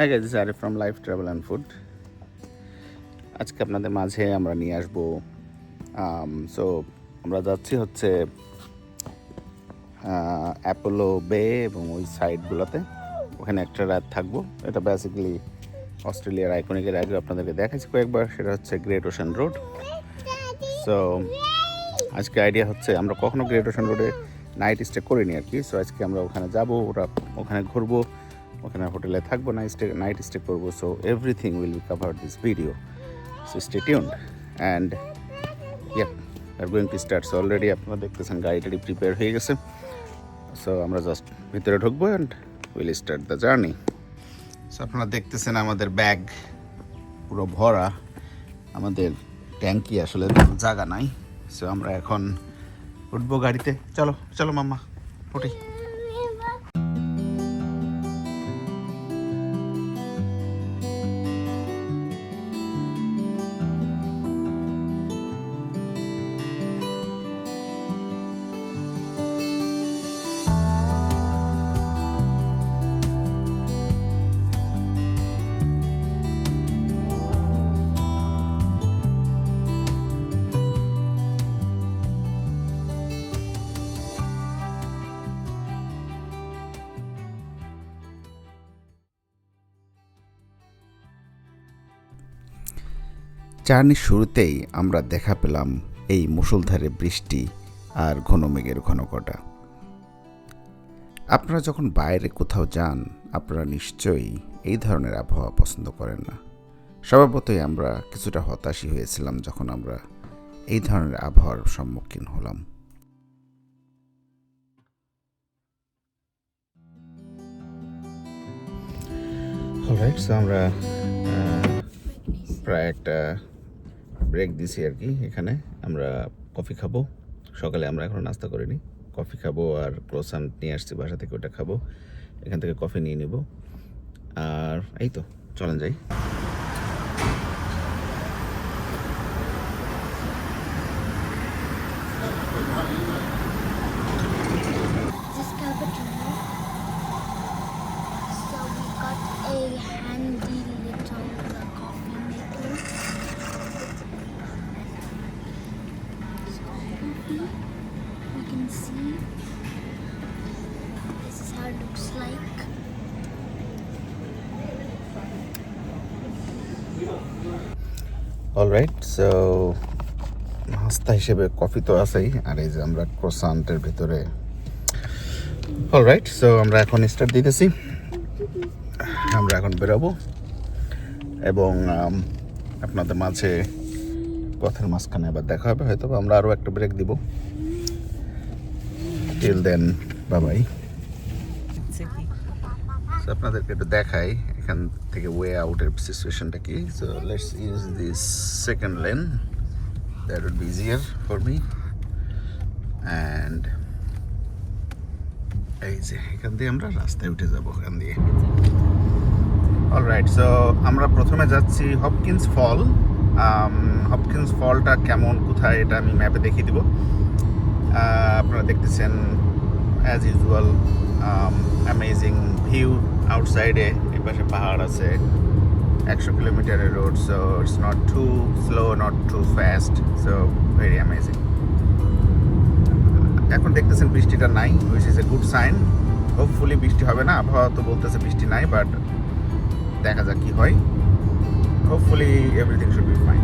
Hi guys Arif from life travel and food আজকে আপনাদের মাঝে আমরা নিয়ে আসব সো আমরা যাচ্ছি হচ্ছে অ্যাপোলো বে এবং ওই সাইডগুলোতে ওখানে একটা রাত থাকব। এটা বেসিক্যালি অস্ট্রেলিয়ার আইকনিকের আগে আপনাদেরকে দেখাচ্ছি কয়েকবার। সেটা হচ্ছে গ্রেট ওশান রোড সো আজকে আইডিয়া হচ্ছে, আমরা কখনো গ্রেট ওশান রোডে নাইট স্টে করিনি আর কি। সো আজকে আমরা ওখানে যাব, ওরা ওখানে ঘুরবো। ওখানে হোটেলে থাকব নাইট স্টে নাইট স্টে করব so everything will be cover this video so stay tuned and yeah are going to start so already আপনারা দেখতেছেন, গাড়ি টাড়ি প্রিপেয়ার হয়ে গেছে। সো আমরা জাস্ট ভিতরে ঢুকবো and will start the journey so আপনারা দেখতেছেন আমাদের ব্যাগ পুরো ভরা। আমাদের ট্যাঙ্কি আসলে জায়গা নাই। সো আমরা এখন উঠবো গাড়িতে। চলো চলো মাম্মা, উঠি। জার্নির শুরুতেই আমরা দেখা পেলাম এই মুষলধারে বৃষ্টি আর ঘন মেঘের ঘনকটা আপনারা যখন বাইরে কোথাও যান, আপনারা নিশ্চয়ই এই ধরনের আবহাওয়া পছন্দ করেন না। স্বভাবতই আমরা কিছুটা হতাশই হয়েছিলাম যখন আমরা এই ধরনের আবহাওয়ার সম্মুখীন হলাম। আমরা প্রায় একটা ব্রেক দিছি আর কি এখানে। আমরা কফি খাব। সকালে আমরা এখনও নাস্তা করিনি। কফি খাব আর ক্রোসান নিয়ে আসছি, বাসা থেকে ওটা খাব। এখান থেকে কফি নিয়ে নেব। আর এই তো, চলেন যাই। হিসেবে কফি তো আছেই আর এই যে আমরা ক্রোসান্টের ভিতরে। অলরাইট সো আমরা এখন স্টার্ট দিতেছি। আমরা এখন বেরোবো। এবং um, আপনাদের মাঝে পথের মাঝখানে আবার দেখা হবে হয়তো আমরা আরও একটা ব্রেক দিব। টিল দেন বাবাই আপনাদেরকে একটু দেখাই এখান থেকে ওয়ে আউটের সিচুয়েশনটা কি। So let's use this second lane that would be easier for me and এই যে, এখান দিয়ে আমরা রাস্তায় উঠে যাব, এখান দিয়ে। সো আমরা প্রথমে যাচ্ছি হপকিন্স ফল হপকিন্স ফলটা কেমন, কোথায়, এটা আমি ম্যাপে দেখিয়ে দিব। আপনারা দেখতেছেন অ্যাজ ইউজুয়াল অ্যামেজিং ভিউ আউটসাইডে এই পাশে পাহাড় আছে। একশো কিলোমিটারের road so it's not too slow not too fast so very amazing এখন দেখতেছেন বৃষ্টিটা নাই which is a good sign hopefully বৃষ্টি হবে না, আবহাওয়া তো বলতেছে বৃষ্টি নাই বাট দেখা যাক কি হয়। Hopefully everything should be fine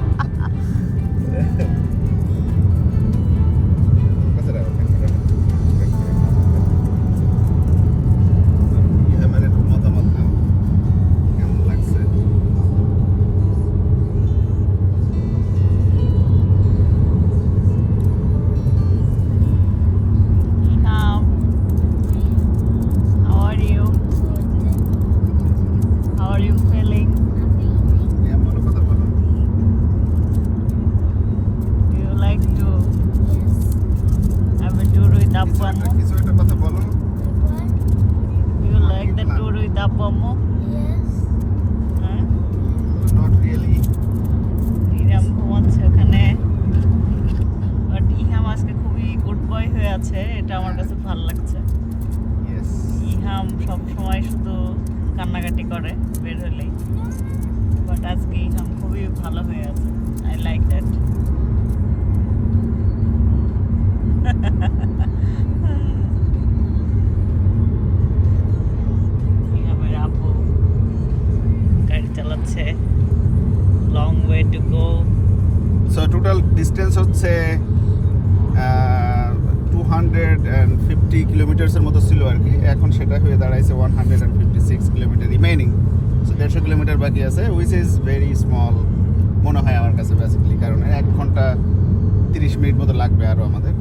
distance হচ্ছে টু হান্ড্রেড অ্যান্ড ফিফটি কিলোমিটার্সের মতো ছিল আর কি। এখন সেটা হয়ে দাঁড়াইছে one hundred and fifty six kilometre remaining so দেড়শো কিলোমিটার বাকি আছে উইচ ইজ ভেরি স্মল মনে হয় আমার কাছে বেসিক্যালি কারণ এক ঘণ্টা তিরিশ মিনিট মতো লাগবে আরও আমাদের।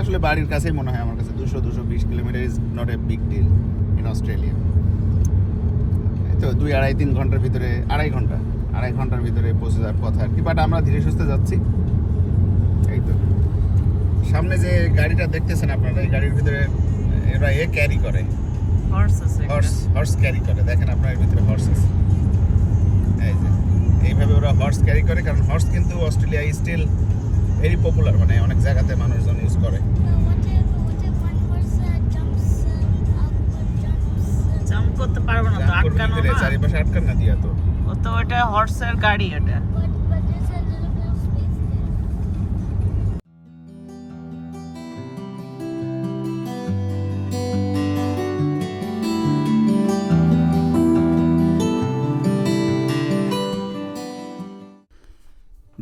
আসলে বাড়ির কাছেই মনে হয় আমার কাছে দুশো দুশো বিশ kilometre is not a big deal in Australia তো দুই আড়াই, তিন ঘণ্টার ভিতরে, আড়াই ঘণ্টা, আড়াই ঘণ্টার ভিতরে পৌঁছে যাওয়ার কথা আর কি। বাট আমরা ধীরে সুস্থে যাচ্ছি। সামনে যে গাড়িটা দেখতেছেন আপনারা এই গাড়ির ভিতরে এরা এ ক্যারি করে। হর্স হর্স হর্স ক্যারি করে। দেখেন আপনার এর ভিতরে হর্স আছে এই যে এইভাবে ওরা হর্স ক্যারি করে কারণ হর্স কিন্তু অস্ট্রেলিয়া স্টিল ভেরি পপুলার মানে অনেক জায়গাতে মানুষজন ইউজ করে। করতে পারব না তো আটকানো না। চারিপাশে আটকান না দিয়া তো। ও তো ওটা হর্সের গাড়ি ওটা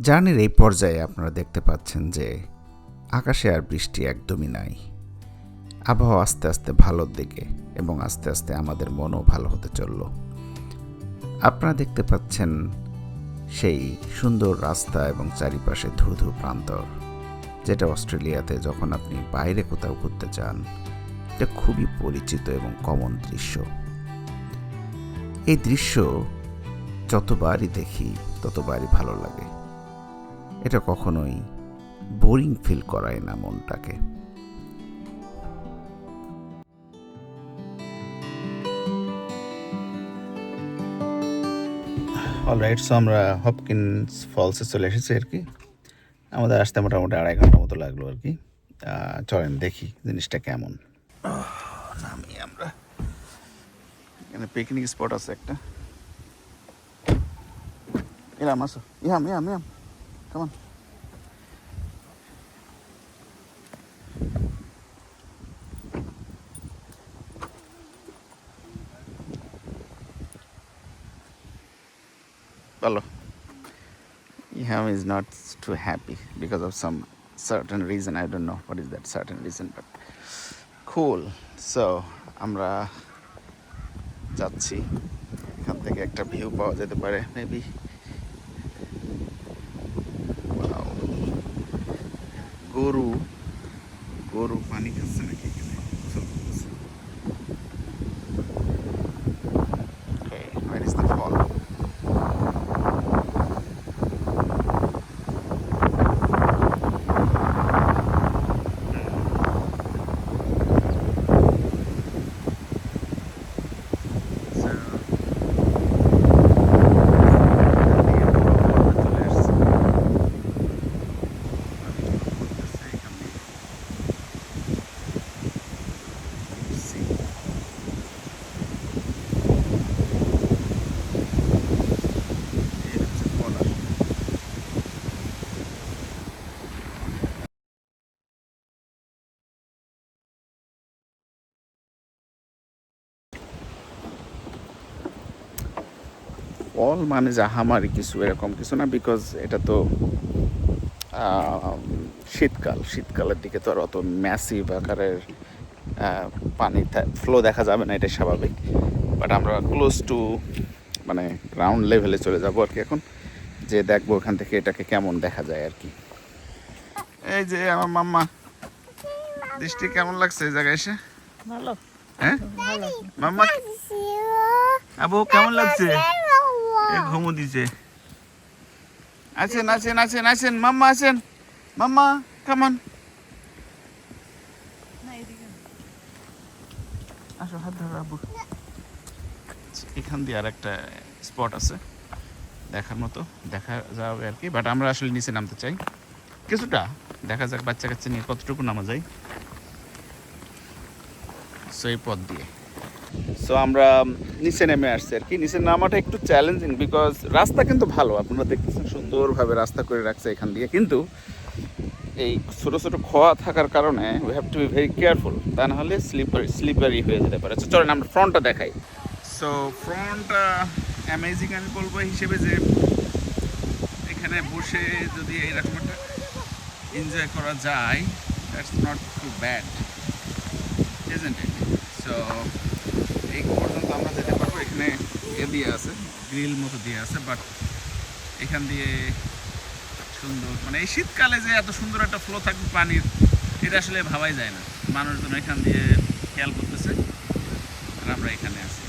জার্নির এই পর্যায়ে আপনারা দেখতে পাচ্ছেন যে আকাশে আর বৃষ্টি একদমই নাই। আবহাওয়া আস্তে আস্তে ভালোর দিকে এবং আস্তে আস্তে আমাদের মনও ভালো হতে চলল। আপনারা দেখতে পাচ্ছেন সেই সুন্দর রাস্তা এবং চারিপাশে ধু ধু প্রান্তর, যেটা অস্ট্রেলিয়াতে যখন আপনি বাইরে কোথাও ঘুরতে যান এটা খুবই পরিচিত এবং কমন দৃশ্য। এই দৃশ্য যতবারই দেখি, ততবারই ভালো লাগে। এটা কখনোই বোরিং ফিল করায় না মনটাকে। অলরাইট সো আমরা হপকিন্স ফলসে চলে এসেছি আর কি। আমাদের আসতে মোটামুটি আড়াই ঘণ্টা মতো লাগল আর কি। চলেন দেখি জিনিসটা কেমন। নামি আমরা। এখানে পিকনিক স্পট আছে একটা। ইলাম আসো। ইহাম ইহাম ইহাম কেমন বলো Iham is not too happy because of some certain reason. I don't know what is that certain reason, but cool. So আমরা যাচ্ছি এখান থেকে একটা ভিউ পাওয়া যেতে পারে মেবি গরু গরু পানি খাচ্ছে নাকি এখানে গোসল করতেছে। Okay, where is the fall? So, চলে আসছে। See. এই হচ্ছে corner। ফল মানে জাহামারি কিছু এরকম কিছু না বিকজ এটা তো শীতকাল। শীতকালের দিকে তো আর অত ম্যাসিভ আকারের পানি ফ্লো দেখা যাবে না এটা স্বাভাবিক। বাট আমরা ক্লোজ টু মানে গ্রাউন্ড লেভেলে চলে যাব আর কি এখন যে দেখব ওখান থেকে এটাকে কেমন দেখা যায় আর কি। এই যে আমার মাম্মা দৃষ্টি কেমন লাগছে এই জায়গায় এসে? ভালো। হ্যাঁ? মাম্মা? আবু কেমন লাগছে? এ ঘুমো দিছে। আছেন আছেন আছেন আছেন মাম্মা আছেন মাম্মা কেমন আসো হাত ধরো আবু এখান দিয়ে আর একটা স্পট আছে দেখার মতো। দেখা যাবে আর কি বাট আমরা আসলে নিচে নামতে চাই। কিছুটা দেখা যাক বাচ্চা কাচ্চা নিয়ে কতটুকু নামা যায়। সেই পথ দিয়ে। সো আমরা নিচে নেমে আসছি আর কি। নিচে নামাটা একটু চ্যালেঞ্জিং বিকজ রাস্তা কিন্তু ভালো, আপনারা দেখতেছেন সুন্দরভাবে রাস্তা করে রাখছে এখান দিয়ে। কিন্তু এই ছোট ছোট খোয়া থাকার কারণে we have to be very careful তা না হলে স্লিপারি স্লিপারি হয়ে যেতে পারে। চলেন আমরা ফ্রন্টটা দেখাই। সো ফ্রন্ট অ্যামেজিং আমি বলব হিসেবে যে এখানে বসে যদি এইরকম একটা এনজয় করা যায় that's not too bad isn't it? So এই পর্যন্ত আমরা যেতে পারব, এখানে এ দিয়ে আছে, গ্রিল মতো দিয়ে আছে বাট এখান দিয়ে সুন্দর। মানে এই শীতকালে যে এত সুন্দর একটা ফ্লো থাকবে পানির, এটা আসলে ভাবাই যায় না। মানুষজন এখান দিয়ে খেয়াল করতেছে, আর আমরা এখানে আছি।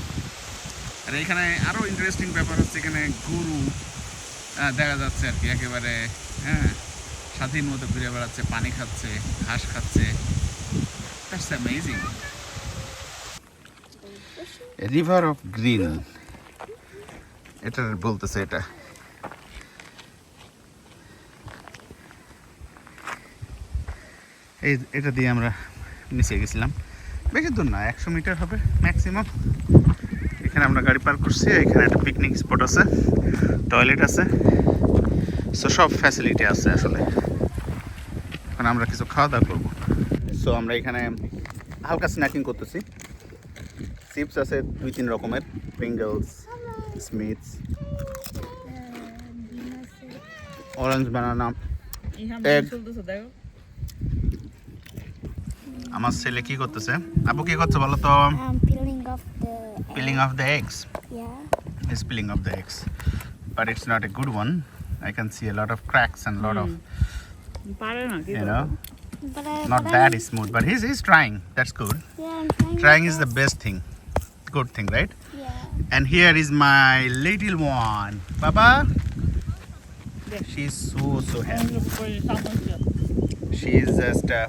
আর এখানে আরও ইন্টারেস্টিং ব্যাপার হচ্ছে এখানে গরু দেখা যাচ্ছে আর কি, একেবারে হ্যাঁ স্বাধীন মতো ঘুরে বেড়াচ্ছে, পানি খাচ্ছে, ঘাস খাচ্ছে। That's amazing river of green এটা বলতেছে এটা। এই এটা দিয়ে আমরা নিচে গেছিলাম। বেশি দূর না, একশো মিটার হবে ম্যাক্সিমাম এখানে আমরা গাড়ি পার্ক করছি, এখানে একটা পিকনিক স্পট আছে টয়লেট আছে। সো সব ফ্যাসিলিটি আছে আসলে। এখন আমরা কিছু খাওয়া দাওয়া করব। সো আমরা এখানে হালকা স্ন্যাকিং করতেছি। চিপস আছে দুই তিন রকমের প্রিঙ্গলস স্মিথস অরেঞ্জ বানানা আমার ছেলে কি করতেছে আপু কি করছে বলো তো. Peeling off the eggs Yeah. is peeling off the eggs but it's not a good one i can see a lot of cracks and a lot of পারে you know But I. not but that I'm, smooth but he's he's trying that's good Yeah, trying. trying is the best thing good thing right Yeah. and here is my little one baba Yeah. she's so so happy করে সামনে she is just uh,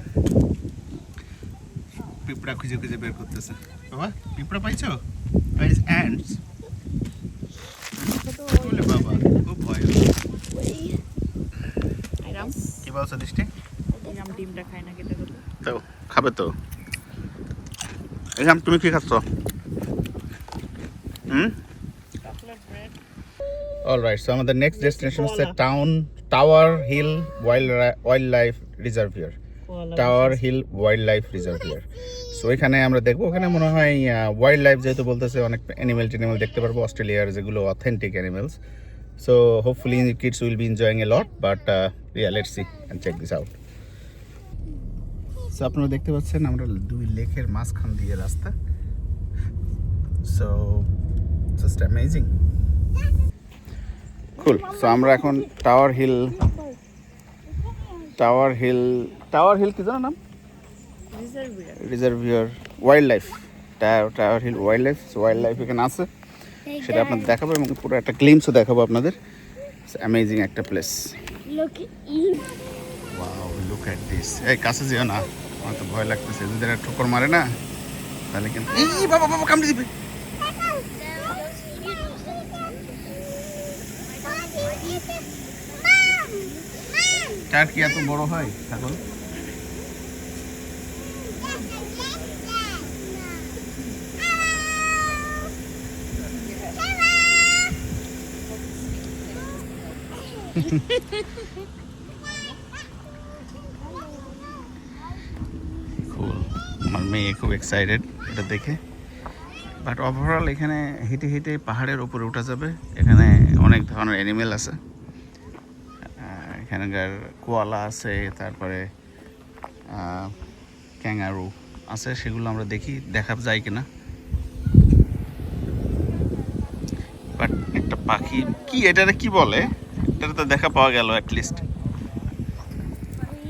পিঁপড়া খুঁজে খুঁজে বের করতেছে বাবা পিঁপড়া পাইছো is ants বলে বাবা খুব ভয় কি বলছো দৃষ্টি ডিমটা খায় না কেটে কেটে তো খাবে তো এখান তুমি কি খাচ্ছ হুম? Chocolate bread all right so আমাদের নেক্সট ডেস্টিনেশন হচ্ছে town tower hill wild wild life reservoir tower hill wild life reservoir so এখানে আমরা দেখব ওখানে মনে হয় ওয়াইল্ড লাইফ যেহেতু বলতেছে অনেক অ্যানিমেল টেনিমেল দেখতে পারব অস্ট্রেলিয়ার যেগুলো authentic animals so hopefully kids will be enjoying a lot but yeah let's see and check this out so আপনারা দেখতে পাচ্ছেন আমরা দুই লেকের মাঝখান দিয়ে রাস্তা। So just amazing cool so আমরা এখন tower hill tower hill tower hill কি জানো নাম? Reservoir wild life tower hill wild life wild life এখানে আছে। সেটা আপনাদের দেখাবো এবং পুরো একটা গ্লিমসও দেখাবো আপনাদের। অ্যামেজিং একটা place Look wow look at this এই কাছে যেও না। আমার তো ভয় লাগতেছে। যদি ঠোকর মারে না তাহলে কিন্তু এই বাবা বাবা কামড়ে দিবে। কার কি এত বড় হয় ছাগল? আমার মেয়ে খুব এক্সাইটেড এটা দেখে। বাট ওভারঅল এখানে হেঁটে হেঁটে পাহাড়ের উপরে উঠা যাবে। এখানে অনেক ধরনের অ্যানিমেল আছে। এখানকার কোয়ালা আছে তারপরে ক্যাঙ্গারু আছে সেগুলো আমরা দেখি দেখা যায় কিনা। বাট একটা পাখি কি এটারে কি বলে? এটা তো দেখা পাওয়া গেল অ্যাটলিস্ট We,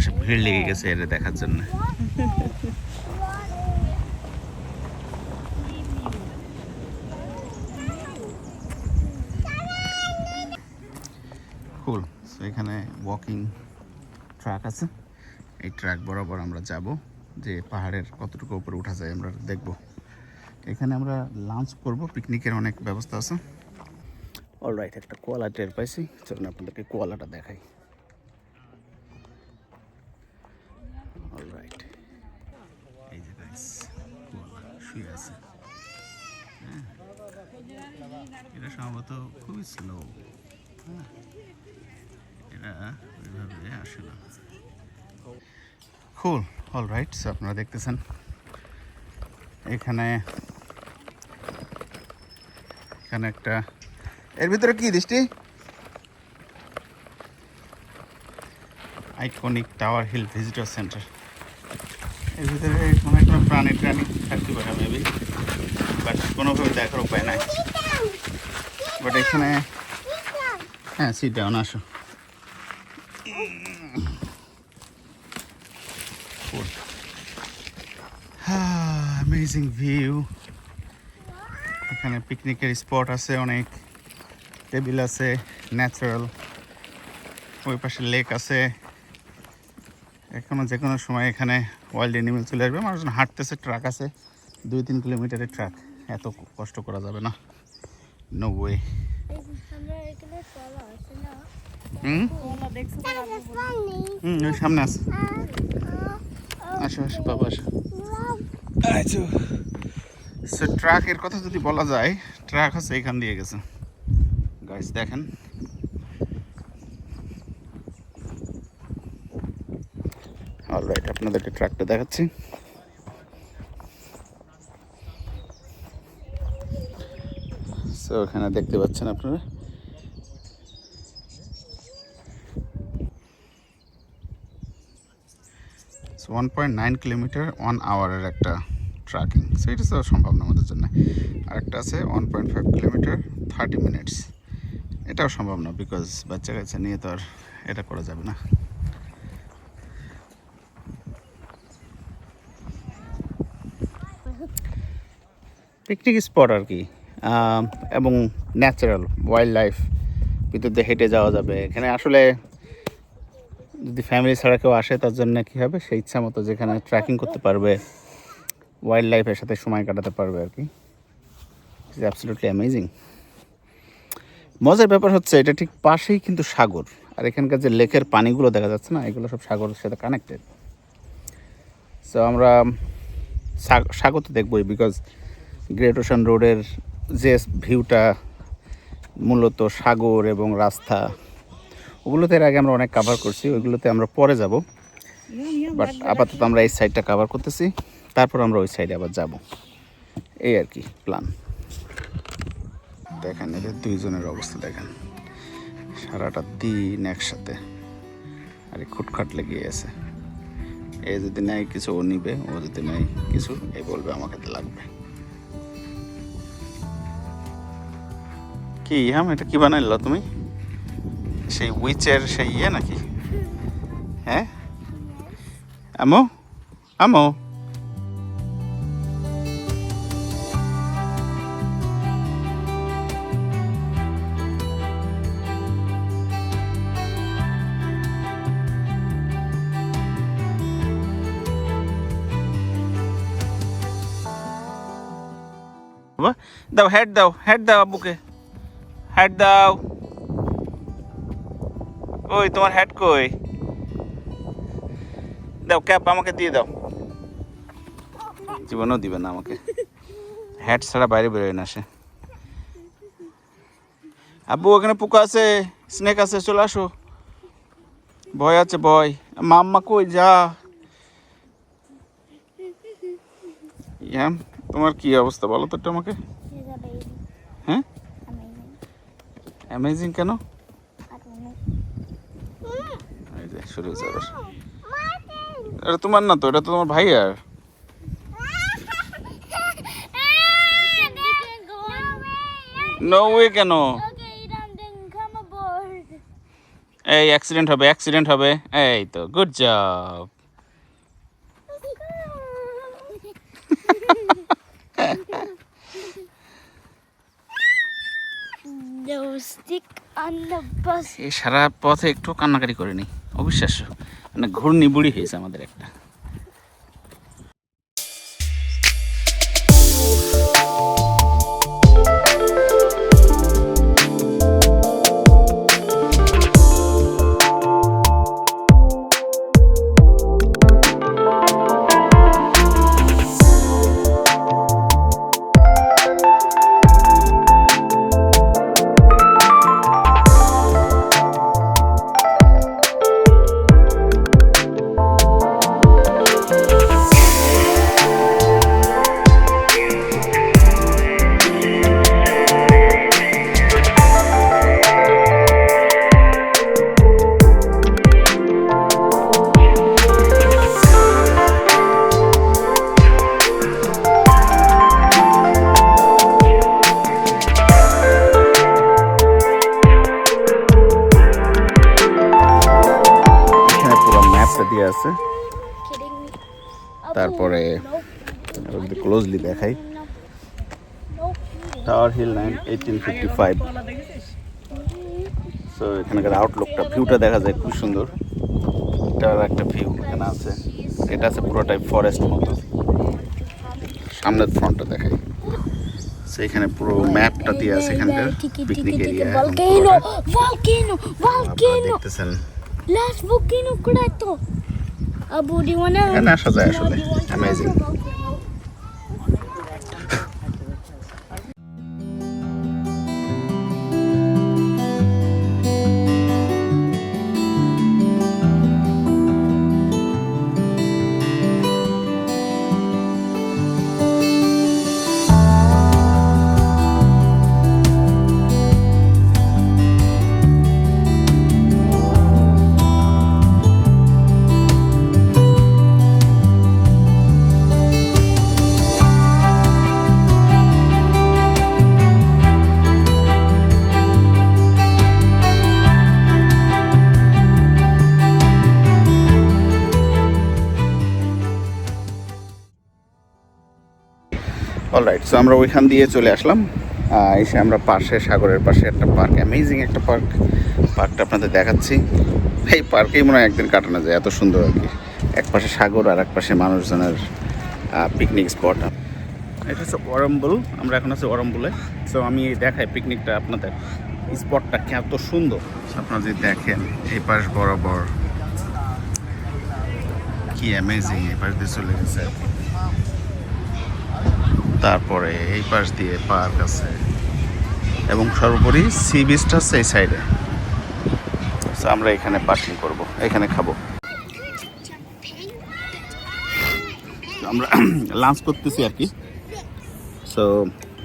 চারিপাশে ভিড় লেগে গেছে এটা দেখার জন্য। কুল এখানে ওয়াকিং ট্র্যাক আছে। এই ট্র্যাক বরাবর আমরা যাব যে পাহাড়ের কতটুকু উপরে উঠা যায় আমরা দেখব। এখানে আমরা লাঞ্চ করব পিকনিকের অনেক ব্যবস্থা আছে। অলরাইট একটা কোয়ালা টের পাইছি। চলুন আপনাদেরকে কোয়ালাটা দেখাই অলরাইট এই যে গাইস কোয়ালা শুয়ে আছে হ্যাঁ। এটা সম্ভবত স্লো এরা ওইভাবে আসে না। খুল অল রাইট আপনারা দেখতেছেন। এখানে এখানে একটা এর ভিতরে কি দৃষ্টি? Iconic tower hill visitor centre এর ভিতরে হয় কোনো প্রাণী প্রাণী থাকতে পারে মেবি বাট কোনোভাবে দেখার উপায় নাই। বাট এখানে হ্যাঁ সিট ডাউন আসো অ্যামেজিং ভিউ এখানে পিকনিকের স্পট আছে অনেক। টেবিল আছে ন্যাচারাল ওই পাশে লেক আছে। এখনও যে কোনো সময় এখানে ওয়াইল্ড অ্যানিমেল চলে আসবে। মানুষজন হাঁটতেছে ট্রাক আছে। দুই তিন কিলোমিটারের ট্রাক এত কষ্ট করা যাবে না। নো ওয়ে হুম. হুম ওই সামনে আছে। আসো আসো, বাবা, আসো। আচ্ছা সো ট্রাকের কথা যদি বলা যায় ট্রাক হচ্ছে এখান দিয়ে গেছে। গাইস দেখেন। অলরাইট আপনাদেরকে ট্রাকটা দেখাচ্ছি। সো এখানে দেখতে পাচ্ছেন আপনারা। One point nine kilometre one আওয়ারের একটা ট্রাকিং সো এটা তো সম্ভব না আমাদের জন্য। আরেকটা আছে one point five kilometre thirty minutes এটাও সম্ভব না বিকজ বাচ্চা কাচ্চা নিয়ে তো আর এটা করা যাবে না। পিকনিক স্পট আর কি। এবং ন্যাচারাল ওয়াইল্ড লাইফ দিয়ে হেঁটে যাওয়া যাবে। এখানে আসলে যদি ফ্যামিলি ছাড়া কেউ আসে, তার জন্য কী হবে? সেই ইচ্ছা মতো যেখানে ট্রেকিং করতে পারবে ওয়াইল্ড লাইফের সাথে সময় কাটাতে পারবে আর কি। ইজ অ্যাবসলিউটলি অ্যামেজিং মজার ব্যাপার হচ্ছে, এটা ঠিক পাশেই কিন্তু সাগর। আর এখানকার যে লেকের পানিগুলো দেখা যাচ্ছে না, এগুলো সব সাগরের সাথে কানেক্টেড সো আমরা সাগ- সাগর তো দেখবই বিকজ গ্রেট ওশান রোডের যে ভিউটা মূলত সাগর এবং রাস্তা, ওগুলোতে এর আগে আমরা অনেক কাভার করছি, ওইগুলোতে আমরা পরে যাব। বাট আপাতত আমরা এই সাইডটা কাভার করতেছি, তারপর আমরা ওই সাইডে আবার যাব। এই আর কি প্ল্যান দেখেন এদের দুইজনের অবস্থা দেখেন। সারাটা দিন একসাথে। আর খুটখাট লেগে আছে এ যদি নেয় কিছু ও নিবে, ও যদি নেয় কিছু, এ বলবে আমাকে লাগবে। কি হাম এটা কি বানাইলো তুমি? সেই উইচের সেই ইয়ে নাকি? হ্যাঁ? আমো আমো। দাও, হেড দাও হেড দাও আব্বুকে। হেড দাও। ওই তোমার হ্যাট কই? দাও ক্যাপ আমাকে দিয়ে দাও। জীবনও দিবে না আমাকে। হ্যাট ছাড়া বাইরে বেরোয় না সে। আব্বু ওখানে পোকা আছে স্নেক আছে চলে আসো। ভয় আছে ভয়। মাম্মা কই যা। ইয়াম তোমার কি অবস্থা? বলো তো একটু আমাকে. হ্যাঁ. অ্যামেজিং কেন. এই যে শুরু হয়েছে আবার এটা তোমার না তো এটা তো তোমার ভাই আর নো ওয়ে কেন. এই অ্যাক্সিডেন্ট হবে অ্যাক্সিডেন্ট হবে। এই তো গুড জব এই সারা পথে একটু কান্নাকাটি করিনি অবিশ্বাস্য। মানে ঘূর্ণি বুড়ি হয়েছে আমাদের একটা। দিয়ে আছে। তারপরে যদি ক্লোজলি দেখাই। Tower hill nine eighteen fifty five so এখানকার আউটলুকটা ভিউটা দেখা যায় খুব সুন্দর। এটার একটা ভিউ এখানে আছে। এটা আছে পুরোটাই ফরেস্ট মতো। সামনের ফ্রন্টটা দেখাই। সো এখানে পুরো ম্যাপটা দিয়ে আছে এখানকার picnic area Volcano! Volcano! Volcano! দেখতেছেন। Last volcano ಕೂಡ Abu, do you want to? Yeah, no, sure. Amazing. So আমরা ওইখান দিয়ে চলে আসলাম। এসে আমরা পাশে সাগরের পাশে একটা পার্ক অ্যামেজিং একটা পার্ক। পার্কটা আপনাদের দেখাচ্ছি। এই পার্কেই মনে হয় একদিন কাটানো যায়, এত সুন্দর আর কি। এক পাশে সাগর আর এক পাশে মানুষজনের পিকনিক স্পট এটা হচ্ছে ওরম্বুল আমরা এখন আছি ওরম্বুলে সো আমি দেখাই পিকনিকটা আপনাদের। স্পটটা এত সুন্দর। আপনারা যদি দেখেন, এই পাশ বরাবর, কি অ্যামেজিং এই পাশ দিয়ে চলে গেছে। তারপরে এই পাশ দিয়ে পার্ক আছে। এবং সর্বোপরি সি বিচটা আছে এই সাইডে। আমরা এখানে পার্কিং করব, এখানে খাব। আমরা লাঞ্চ করতেছি আর কি। সো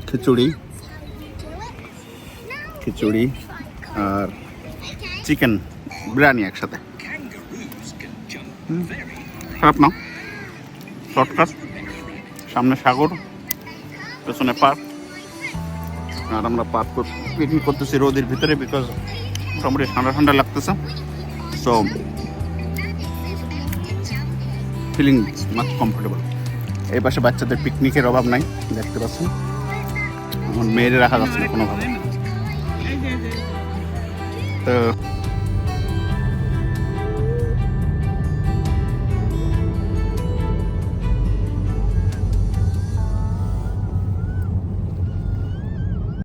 খিচুড়ি খিচুড়ি আর চিকেন বিরিয়ানি একসাথে। খারাপ না? শর্টকাট। সামনে সাগর। পেছনে পার্ক। আর আমরা পার্ক পিকনিক করতেছি রোদের ভিতরে বিকজ মোটামুটি ঠান্ডা ঠান্ডা লাগতেছে। সো ফিলিং মাছ কমফোর্টেবল এই পাশে বাচ্চাদের পিকনিকের অভাব নাই, দেখতে পাচ্ছেন। আমার মেয়েরে রাখা যাচ্ছে না কোনোভাবে। তো